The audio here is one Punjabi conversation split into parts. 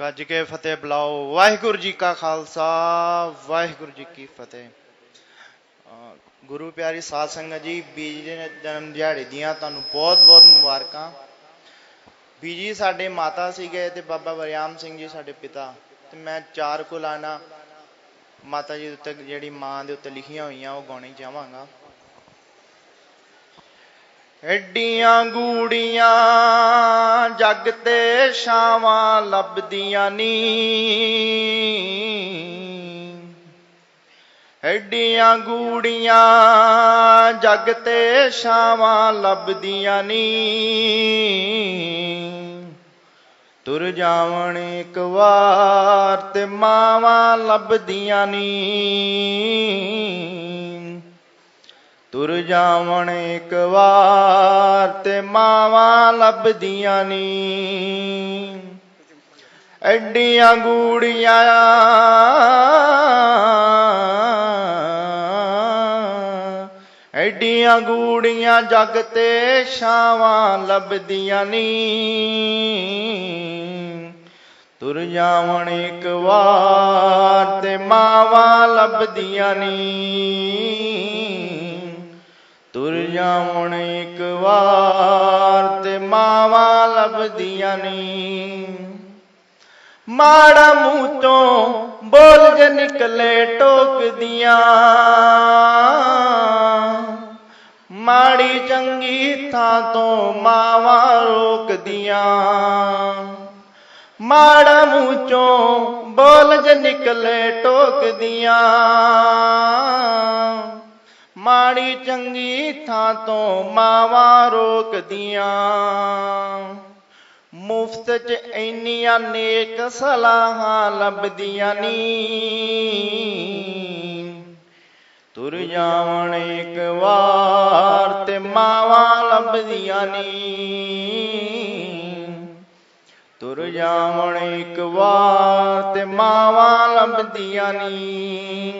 ਗੱਜ ਕੇ ਫਤਿਹ ਬੁਲਾਓ। ਵਾਹਿਗੁਰੂ ਜੀ ਕਾ ਖਾਲਸਾ, ਵਾਹਿਗੁਰੂ ਜੀ ਕੀ ਫਤਿਹ। ਗੁਰੂ ਪਿਆਰੀ ਸਾਧ ਸੰਗਤ ਜੀ, ਬੀਜੀ ਦੇ ਜਨਮ ਦਿਹਾੜੇ ਦੀਆਂ ਤੁਹਾਨੂੰ ਬਹੁਤ ਬਹੁਤ ਮੁਬਾਰਕਾਂ। ਬੀਜੀ ਸਾਡੇ ਮਾਤਾ ਸੀਗੇ ਤੇ ਬਾਬਾ ਵਰਿਆਮ ਸਿੰਘ ਜੀ ਸਾਡੇ ਪਿਤਾ। ਤੇ ਮੈਂ ਚਾਰ ਕੁਲਾਨਾ ਮਾਤਾ ਜੀ ਦੇ ਉੱਤੇ, ਜਿਹੜੀ ਮਾਂ ਦੇ ਉੱਤੇ ਲਿਖੀਆਂ ਹੋਈਆਂ, ਉਹ ਗਾਉਣੀ ਚਾਹਾਂਗਾ। ਐਡੀਆਂ ਗੂੜੀਆਂ, ਜੱਗ ਤੇ ਛਾਵਾਂ ਲੱਭਦੀਆਂ ਨੀ। ਐਡੀਆਂ ਗੂੜੀਆਂ, ਜੱਗ ਤੇ ਛਾਵਾਂ ਲੱਭਦੀਆਂ ਨੀ। ਤੁਰ ਜਾਵਣ ਇੱਕ ਵਾਰ ਤੇ ਮਾਵਾਂ ਲੱਭਦੀਆਂ ਨੀ। ਤੁਰ ਜਾਵਣ ਇੱਕ ਵਾਰ ਤੇ ਮਾਵਾਂ ਲੱਭਦੀਆਂ ਨੀ। ਐਡੀਆਂ ਗੂੜੀਆਂ ਐਡੀਆਂ ਗੂੜੀਆਂ ਜੱਗ ਤੇ ਛਾਵਾਂ ਲੱਭਦੀਆਂ ਨੀ। ਤੁਰ ਜਾਵਣ ਇੱਕ ਵਾਰ ਤੇ ਮਾਵਾਂ ਲੱਭਦੀਆਂ ਨੀ। ਤੁਰ ਇੱਕ ਵਾਰ ਤੇ ਮਾਵਾਂ ਲੱਭਦੀਆਂ ਨੀ। ਮਾੜਾ ਮੂੰਹ ਤੋਂ ਬੋਲ ਜੇ ਨਿਕਲੇ ਟੋਕਦੀਆਂ। ਮਾੜੀ ਚੰਗੀ ਥਾਂ ਤੋਂ ਮਾਵਾਂ ਰੋਕਦੀਆਂ। ਮਾੜਾ ਮੂੰਹ ਚੋਂ ਬੋਲ ਜੇ ਨਿਕਲੇ ਟੋਕਦੀਆਂ। ਮਾੜੀ ਚੰਗੀ ਥਾਂ ਤੋਂ ਮਾਵਾਂ ਰੋਕਦੀਆਂ ਮੁਫਤ ਚ ਇੰਨੀਆਂ ਨੇਕ ਸਲਾਹਾਂ ਲੱਭਦੀਆਂ ਨੀ। ਤੁਰ ਜਾਵਣ ਇੱਕ ਵਾਰ ਤੇ ਮਾਵਾਂ ਲੱਭਦੀਆਂ ਨੀ। ਤੁਰ ਜਾਵਣ ਇੱਕ ਵਾਰ ਤੇ ਮਾਵਾਂ ਲੱਭਦੀਆਂ ਨੀ।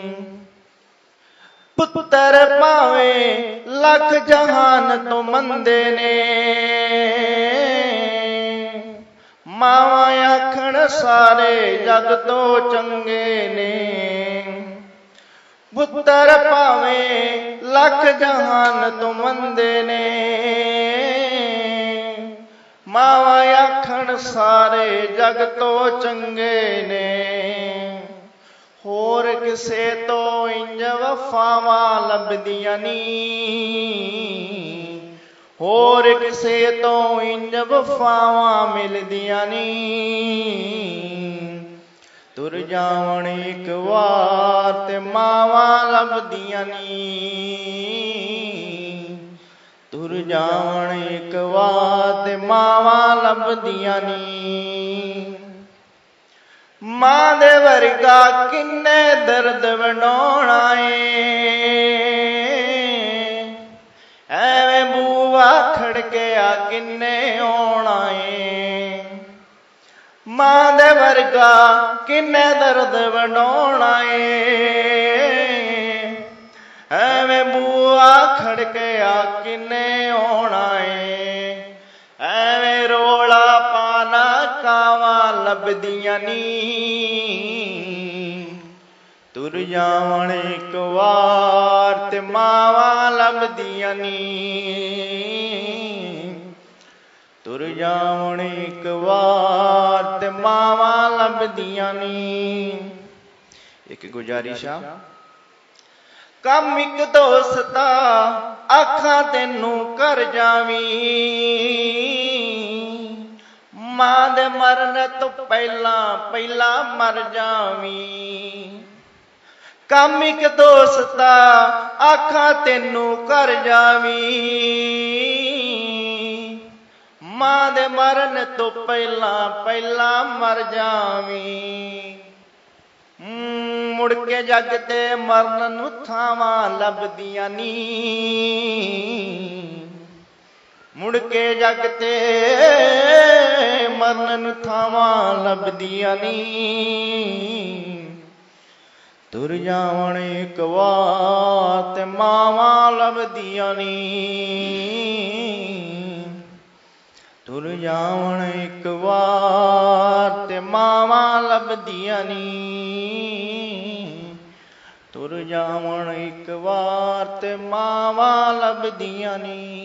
ਪੁੱਤਰ ਭਾਵੇਂ ਲੱਖ ਜਹਾਨ ਤੋਂ ਮੰਦੇ ਨੇ। ਮਾਵਾਂ ਆਖਣ, ਸਾਰੇ ਜਗ ਤੋਂ ਚੰਗੇ ਨੇ। ਪੁੱਤਰ ਭਾਵੇਂ ਲੱਖ ਜਹਾਨ ਤੋਂ ਮੰਦੇ ਨੇ। ਮਾਵਾਂ ਆਖਣ, ਸਾਰੇ ਜਗ ਤੋਂ ਚੰਗੇ ਨੇ। ਕਿਸੇ ਤੋਂ ਇੰਜ ਵਫਾਵਾਂ ਲੱਭਦੀਆਂ ਨੀ। ਹੋਰ ਕਿਸੇ ਤੋਂ ਇੰਜ ਵਫਾਵਾਂ ਮਿਲਦੀਆਂ ਨੀ। ਤੁਰ ਜਾਵਣ ਇੱਕ ਵਾਰ ਤੇ ਮਾਵਾਂ ਲੱਭਦੀਆਂ ਨੀ। ਤੁਰ ਜਾਵਣ ਇੱਕ ਵਾਰ ਤੇ ਮਾਵਾਂ ਲੱਭਦੀਆਂ ਨੀ। ਮਾਂ ਦੇ ਵਰਗਾ ਕਿੰਨੇ ਦਰਦ ਵੰਡਾਉਣਾ ਏ। ਐਵੇਂ ਬੂਆ ਖੜਕਿਆ ਕਿੰਨੇ ਆਉਣਾ ਏ। ਮਾਂ ਦੇ ਵਰਗਾ ਕਿੰਨੇ ਦਰਦ ਵੰਡਾਉਣਾ ਏ। ਐਵੇਂ ਬੂਆ ਖੜਕਿਆ ਕਿੰਨੇ ਆਉਣਾ ਏ। ਕਾਵਾਂ ਲੱਭਦੀਆਂ ਨੀ। ਤੁਰ ਜਾਵਣ ਇੱਕ ਵਾਰ ਤੇ ਮਾਵਾਂ ਲੱਭਦੀਆਂ ਨੀ। ਤੁਰ ਜਾਵਣ ਇੱਕ ਵਾਰ ਤੇ ਮਾਵਾਂ ਲੱਭਦੀਆਂ ਨੀ। ਇੱਕ ਗੁਜ਼ਾਰਿਸ਼ ਆ ਕੰਮ ਇੱਕ ਦੋਸਤਾ ਆਖਾਂ ਤੈਨੂੰ ਕਰ ਜਾਵੀਂ। ਮਾਂ ਦੇ ਮਰਨ ਤੋਂ ਪਹਿਲਾਂ ਪਹਿਲਾਂ ਮਰ ਜਾਵੀਂ। ਕੰਮ ਇੱਕ ਦੋਸਤਾ ਆਖਾਂ ਤੈਨੂੰ ਕਰ ਜਾਵੀਂ। ਮਾਂ ਦੇ ਮਰਨ ਤੋਂ ਪਹਿਲਾਂ ਪਹਿਲਾਂ ਮਰ ਜਾਵੀਂ। ਮੁੜ ਕੇ ਜੱਗ ਤੇ ਮਰਨ ਨੂੰ ਥਾਵਾਂ ਲੱਭਦੀਆਂ ਨੀ। ਮੁੜ ਕੇ ਜੱਗ ਤੇ ਮਰਨ ਥਾਵਾਂ ਲੱਭਦੀਆਂ ਨੀ। ਤੁਰ ਜਾਵਣ ਇੱਕ ਵਾਰ ਤੇ ਮਾਵਾਂ ਲੱਭਦੀਆਂ ਨੀ। ਤੁਰ ਜਾਵਣ ਇੱਕ ਵਾਰ ਤੇ ਮਾਵਾਂ ਲੱਭਦੀਆਂ ਨੀ। ਤੁਰ ਜਾਵਣ ਇੱਕ ਵਾਰ ਤੇ ਮਾਵਾਂ ਲੱਭਦੀਆਂ ਨੀ।